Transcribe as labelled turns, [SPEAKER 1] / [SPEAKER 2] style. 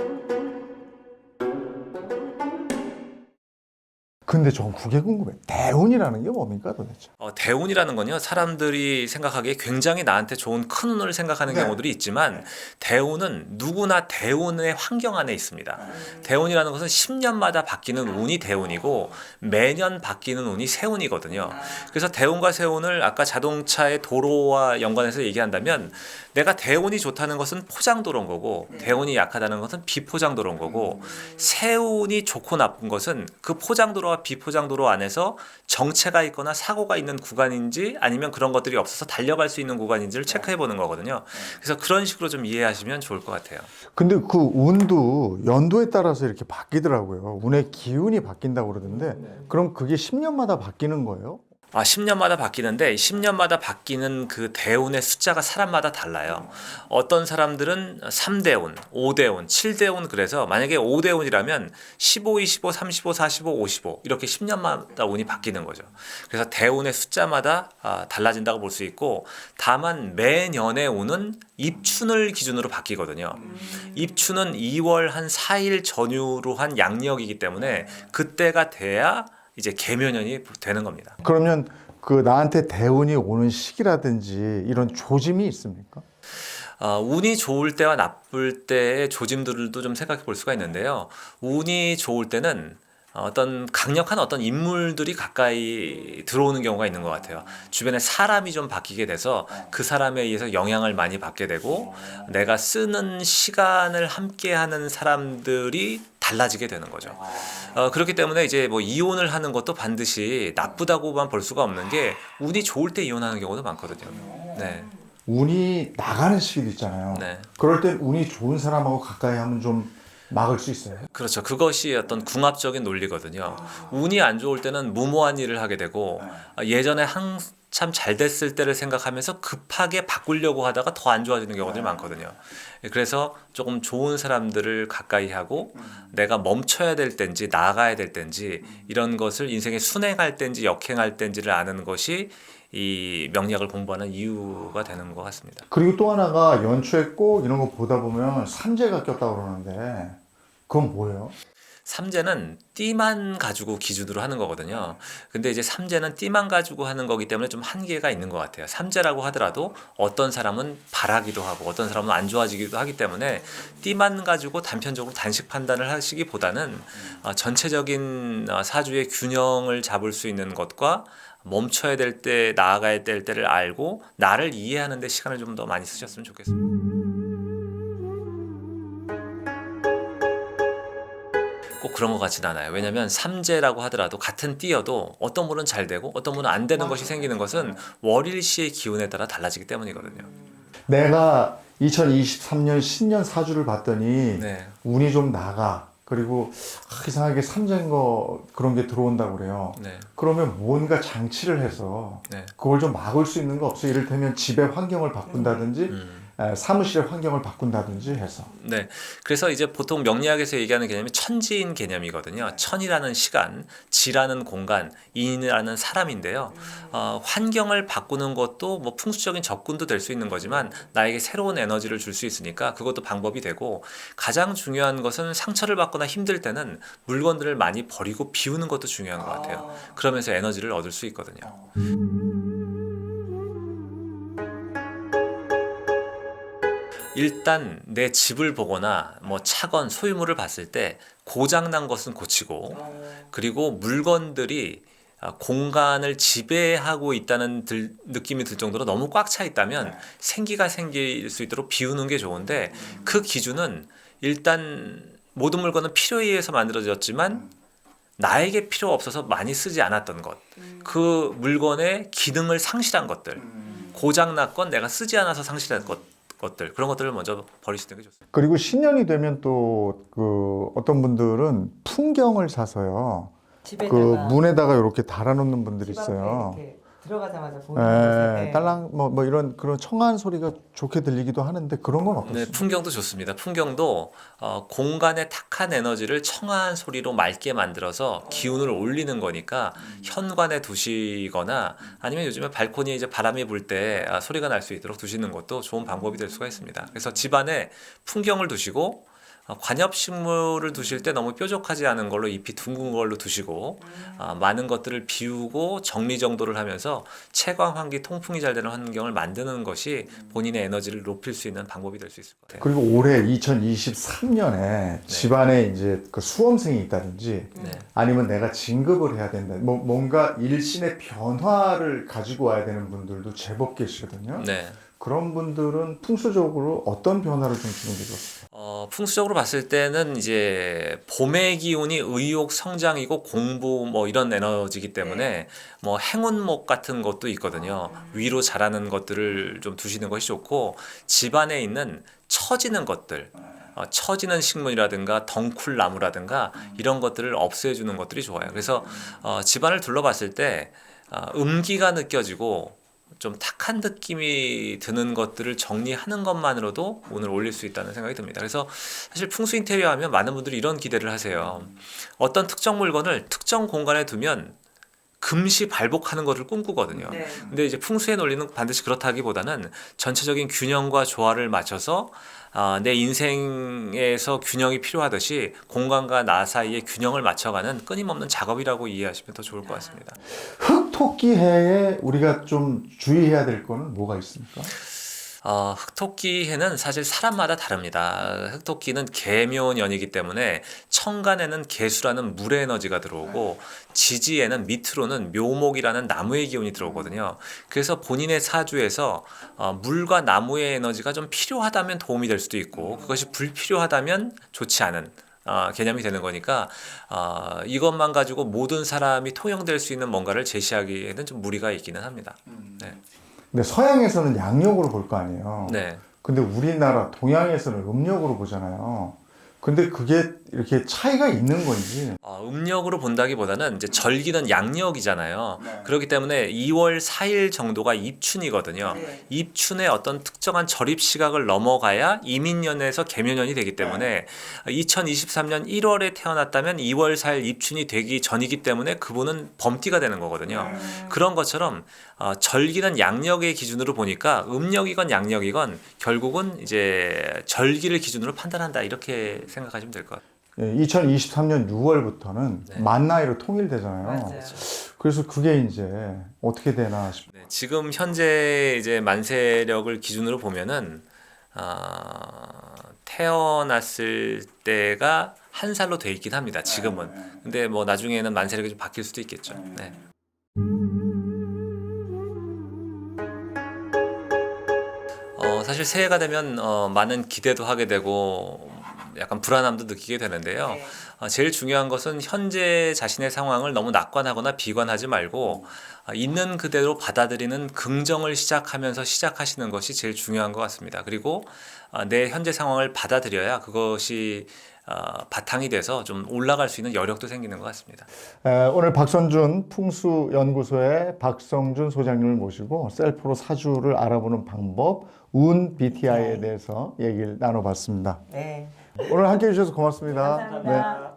[SPEAKER 1] happened. 근데 전 그게 궁금해. 대운이라는 게 뭡니까 도대체?
[SPEAKER 2] 어, 대운이라는 건요 사람들이 생각하기에 굉장히 나한테 좋은 큰 운을 생각하는
[SPEAKER 1] 네.
[SPEAKER 2] 경우들이 있지만 대운은 누구나 대운의 환경 안에 있습니다. 대운이라는 것은 10년마다 바뀌는 운이 대운이고 매년 바뀌는 운이 세운이거든요. 그래서 대운과 세운을 아까 자동차의 도로와 연관해서 얘기한다면 내가 대운이 좋다는 것은 포장도로인 거고 대운이 약하다는 것은 비포장도로인 거고 세운이 좋고 나쁜 것은 그 포장도로와 비포장도로 안에서 정체가 있거나 사고가 있는 구간인지 아니면 그런 것들이 없어서 달려갈 수 있는 구간인지를 체크해 보는 거거든요. 그래서 그런 식으로 좀 이해하시면 좋을 것 같아요.
[SPEAKER 1] 근데 그 운도 연도에 따라서 이렇게 바뀌더라고요. 운의 기운이 바뀐다고 그러던데 그럼 그게 10년마다 바뀌는 거예요?
[SPEAKER 2] 아, 10년마다 바뀌는데 10년마다 바뀌는 그 대운의 숫자가 사람마다 달라요. 어떤 사람들은 3대운, 5대운, 7대운 그래서 만약에 5대운이라면 15, 25, 35, 45, 55 이렇게 10년마다 운이 바뀌는 거죠. 그래서 대운의 숫자마다 아, 달라진다고 볼 수 있고 다만 매년의 운은 입춘을 기준으로 바뀌거든요. 입춘은 2월 한 4일 전후로 한 양력이기 때문에 그때가 돼야 이제 개묘년이 되는 겁니다.
[SPEAKER 1] 그러면 그 나한테 대운이 오는 시기라든지 이런 조짐이 있습니까?
[SPEAKER 2] 어, 운이 좋을 때와 나쁠 때의 조짐들도 좀 생각해 볼 수가 있는데요. 운이 좋을 때는 어떤 강력한 어떤 인물들이 가까이 들어오는 경우가 있는 것 같아요. 주변에 사람이 좀 바뀌게 돼서 그 사람에 의해서 영향을 많이 받게 되고 내가 쓰는 시간을 함께하는 사람들이 달라지게 되는 거죠. 어, 그렇기 때문에 이제 뭐 이혼을 하는 것도 반드시 나쁘다고만 볼 수가 없는 게 운이 좋을 때 이혼하는 경우도 많거든요. 네,
[SPEAKER 1] 운이 나가는 시기도 있잖아요.
[SPEAKER 2] 네.
[SPEAKER 1] 그럴 땐 운이 좋은 사람하고 가까이 하면 좀 막을 수 있어요.
[SPEAKER 2] 그렇죠. 그것이 어떤 궁합적인 논리거든요. 운이 안 좋을 때는 무모한 일을 하게 되고 아, 예전에 한 참 잘 됐을 때를 생각하면서 급하게 바꾸려고 하다가 더 안 좋아지는 경우들이 많거든요. 그래서 조금 좋은 사람들을 가까이 하고 내가 멈춰야 될 때인지 나아가야 될 때인지 이런 것을 인생에 순행할 때인지 역행할 때인지를 아는 것이 이 명리학을 공부하는 이유가 되는 것 같습니다.
[SPEAKER 1] 그리고 또 하나가 연초에 꼭 이런 거 보다 보면 삼재가 꼈다고 그러는데 그건 뭐예요?
[SPEAKER 2] 삼재는 띠만 가지고 기준으로 하는 거거든요. 근데 이제 삼재는 띠만 가지고 하는 거기 때문에 좀 한계가 있는 것 같아요. 삼재라고 하더라도 어떤 사람은 바라기도 하고 어떤 사람은 안 좋아지기도 하기 때문에 띠만 가지고 단편적으로 단식 판단을 하시기보다는 어, 전체적인 어, 사주의 균형을 잡을 수 있는 것과 멈춰야 될 때, 나아가야 될 때를 알고 나를 이해하는 데 시간을 좀 더 많이 쓰셨으면 좋겠습니다. 꼭 그런 것 같진 않아요. 왜냐하면 삼재라고 하더라도 같은 띠여도 어떤 분은 잘 되고 어떤 분은 안 되는 것이 생기는 것은 월일시의 기운에 따라 달라지기 때문이거든요.
[SPEAKER 1] 내가 2023년 신년 사주를 봤더니
[SPEAKER 2] 네,
[SPEAKER 1] 운이 좀 나가. 그리고 아, 이상하게 삼재인 거 그런 게 들어온다고 그래요.
[SPEAKER 2] 네,
[SPEAKER 1] 그러면 뭔가 장치를 해서
[SPEAKER 2] 네.
[SPEAKER 1] 그걸 좀 막을 수 있는 거 없어요? 이를테면 집의 환경을 바꾼다든지
[SPEAKER 2] 음.
[SPEAKER 1] 에, 사무실의 환경을 바꾼다든지 해서
[SPEAKER 2] 네. 그래서 이제 보통 명리학에서 얘기하는 개념이 천지인 개념이거든요. 천이라는 시간, 지라는 공간, 인이라는 사람인데요. 어, 환경을 바꾸는 것도 뭐 풍수적인 접근도 될 수 있는 거지만 나에게 새로운 에너지를 줄 수 있으니까 그것도 방법이 되고 가장 중요한 것은 상처를 받거나 힘들 때는 물건들을 많이 버리고 비우는 것도 중요한 것 같아요. 그러면서 에너지를 얻을 수 있거든요. 일단 내 집을 보거나 뭐 차건 소유물을 봤을 때 고장 난 것은 고치고 그리고 물건들이 아, 공간을 지배하고 있다는 들- 느낌이 들 정도로 너무 꽉 차 있다면 생기가 생길 수 있도록 비우는 게 좋은데 그 기준은 일단 모든 물건은 필요에 의해서 만들어졌지만 나에게 필요 없어서 많이 쓰지 않았던 것, 그 물건의 기능을 상실한 것들, 고장 났건 내가 쓰지 않아서 상실한 것, 것들 그런 것들을 먼저 버리시는 게 좋습니다.
[SPEAKER 1] 그리고 신년이 되면 또 그 어떤 분들은 풍경을 사서요 그
[SPEAKER 3] 집에다가
[SPEAKER 1] 문에다가 이렇게 달아놓는 분들이
[SPEAKER 3] 집 앞에
[SPEAKER 1] 있어요.
[SPEAKER 3] 이렇게 들어가자마자 보이는
[SPEAKER 1] 예,
[SPEAKER 3] 곳에
[SPEAKER 1] 딸랑 뭐, 뭐 이런 그런 청아한 소리가 좋게 들리기도 하는데 그런 건
[SPEAKER 2] 네,
[SPEAKER 1] 어떻습니까?
[SPEAKER 2] 풍경도 좋습니다. 풍경도 어, 공간의 탁한 에너지를 청아한 소리로 맑게 만들어서 기운을 올리는 거니까 현관에 두시거나 아니면 요즘에 발코니에 이제 바람이 불 때 소리가 날 수 있도록 두시는 것도 좋은 방법이 될 수가 있습니다. 그래서 집안에 풍경을 두시고 어, 관엽식물을 두실 때 너무 뾰족하지 않은 걸로 잎이 둥근 걸로 두시고 아, 많은 것들을 비우고 정리정돈을 하면서 채광 환기 통풍이 잘 되는 환경을 만드는 것이 본인의 에너지를 높일 수 있는 방법이 될 수 있을 것 같아요.
[SPEAKER 1] 그리고 올해 2023년에 집안에 이제 그 수험생이 있다든지
[SPEAKER 2] 네.
[SPEAKER 1] 아니면 내가 진급을 해야 된다. 뭐 뭔가 일신의 변화를 가지고 와야 되는 분들도 제법 계시거든요.
[SPEAKER 2] 네.
[SPEAKER 1] 그런 분들은 풍수적으로 어떤 변화를 좀 주는 게 좋을까요?
[SPEAKER 2] 어, 풍수적으로 봤을 때는 이제 봄의 기운이 의욕 성장이고 공부 뭐 이런 에너지이기 때문에 뭐 행운목 같은 것도 있거든요. 위로 자라는 것들을 좀 두시는 것이 좋고 집안에 있는 처지는 것들 어, 처지는 식물이라든가 덩쿨 나무라든가 이런 것들을 없애주는 것들이 좋아요. 그래서 어, 집안을 둘러봤을 때 어, 음기가 느껴지고 좀 탁한 느낌이 드는 것들을 정리하는 것만으로도 오늘 올릴 수 있다는 생각이 듭니다. 그래서 사실 풍수 인테리어 하면 많은 분들이 이런 기대를 하세요. 어떤 특정 물건을 특정 공간에 두면 금시 발복하는 것을 꿈꾸거든요.
[SPEAKER 3] 네.
[SPEAKER 2] 근데 이제 풍수의 논리는 반드시 그렇다기보다는 전체적인 균형과 조화를 맞춰서 아, 내 인생에서 균형이 필요하듯이 공간과 나 사이의 균형을 맞춰가는 끊임없는 작업이라고 이해하시면 더 좋을 것 같습니다.
[SPEAKER 1] 흑토끼 해에 우리가 좀 주의해야 될 거는 뭐가 있습니까?
[SPEAKER 2] 어, 흑토끼 해는 사실 사람마다 다릅니다. 흑토끼는 개묘년이기 때문에 천간에는 개수라는 물의 에너지가 들어오고 지지에는 밑으로는 묘목이라는 나무의 기운이 들어오거든요. 그래서 본인의 사주에서 어, 물과 나무의 에너지가 좀 필요하다면 도움이 될 수도 있고 그것이 불필요하다면 좋지 않은 어, 개념이 되는 거니까 어, 이것만 가지고 모든 사람이 통용될 수 있는 뭔가를 제시하기에는 좀 무리가 있기는 합니다. 네.
[SPEAKER 1] 근데 서양에서는 양력으로 볼 거 아니에요.
[SPEAKER 2] 네.
[SPEAKER 1] 근데 우리나라 동양에서는 음력으로 보잖아요. 근데 그게 이렇게 차이가 있는 건지.
[SPEAKER 2] 어, 음력으로 본다기보다는 이제 절기는 양력이잖아요.
[SPEAKER 3] 네.
[SPEAKER 2] 그렇기 때문에 2월 4일 정도가 입춘이거든요.
[SPEAKER 3] 네.
[SPEAKER 2] 입춘의 어떤 특정한 절입 시각을 넘어가야 이민년에서 개묘년이 되기 때문에 2023년 1월에 태어났다면 2월 4일 입춘이 되기 전이기 때문에 그분은 범띠가 되는 거거든요. 그런 것처럼 어, 절기는 양력의 기준으로 보니까 음력이건 양력이건 결국은 이제 절기를 기준으로 판단한다 이렇게 생각하시면 될 것 같아요.
[SPEAKER 1] 2023년 6월부터는
[SPEAKER 2] 네.
[SPEAKER 1] 만 나이로 통일되잖아요.
[SPEAKER 3] 맞아요.
[SPEAKER 1] 그래서 그게 이제 어떻게 되나 싶.
[SPEAKER 2] 네, 지금 현재 이제 만세력을 기준으로 보면은 아, 태어났을 때가 한 살로 돼 있긴 합니다. 지금은. 근데 뭐 나중에는 만세력이 좀 바뀔 수도 있겠죠. 네. 어, 사실 새해가 되면 어, 많은 기대도 하게 되고 약간 불안함도 느끼게 되는데요.
[SPEAKER 3] 네.
[SPEAKER 2] 어, 제일 중요한 것은 현재 자신의 상황을 너무 낙관하거나 비관하지 말고 어, 있는 그대로 받아들이는 긍정을 시작하면서 시작하시는 것이 제일 중요한 것 같습니다. 그리고 어, 내 현재 상황을 받아들여야 그것이 어, 바탕이 돼서 좀 올라갈 수 있는 여력도 생기는 것 같습니다.
[SPEAKER 1] 에, 오늘 박선준 풍수연구소의 박성준 소장님을 모시고 셀프로 사주를 알아보는 방법, 운 BTI에 대해서 얘기를 나눠봤습니다.
[SPEAKER 3] 네.
[SPEAKER 1] 오늘 함께 해주셔서 고맙습니다.
[SPEAKER 3] 감사합니다.